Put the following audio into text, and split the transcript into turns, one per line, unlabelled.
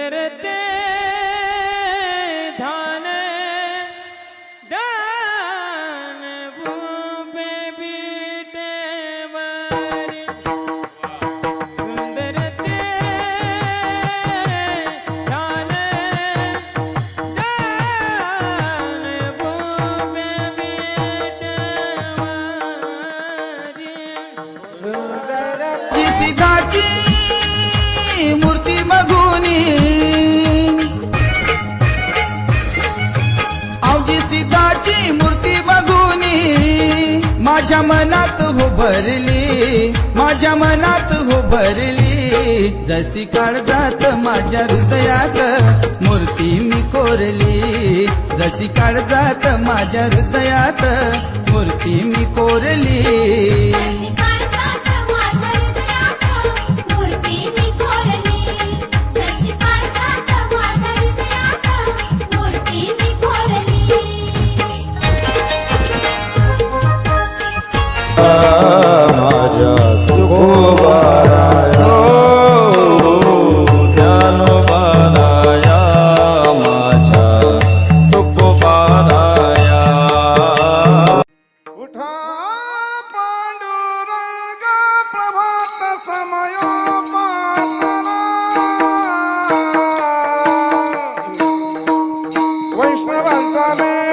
करते धान दान भूपे विटेवर सुंदर ते ध्यान दान भूपे विटेवर
जी सिद्धाची मूर्ती आवजी सीताची मूर्ती बघुनी माझ्या मनात हो भरली माझ्या मनात हो भरली जशी काळजात माझ्या हृदयात मूर्ती मी कोरली जशी काळजात माझ्या हृदयात मूर्ती मी कोरली.
माझ्या
तुकोबाराया ज्ञानोबाराया माझ्या तुकोबाराया.
उठा पांडुरंग प्रभात वैष्णवांचा मे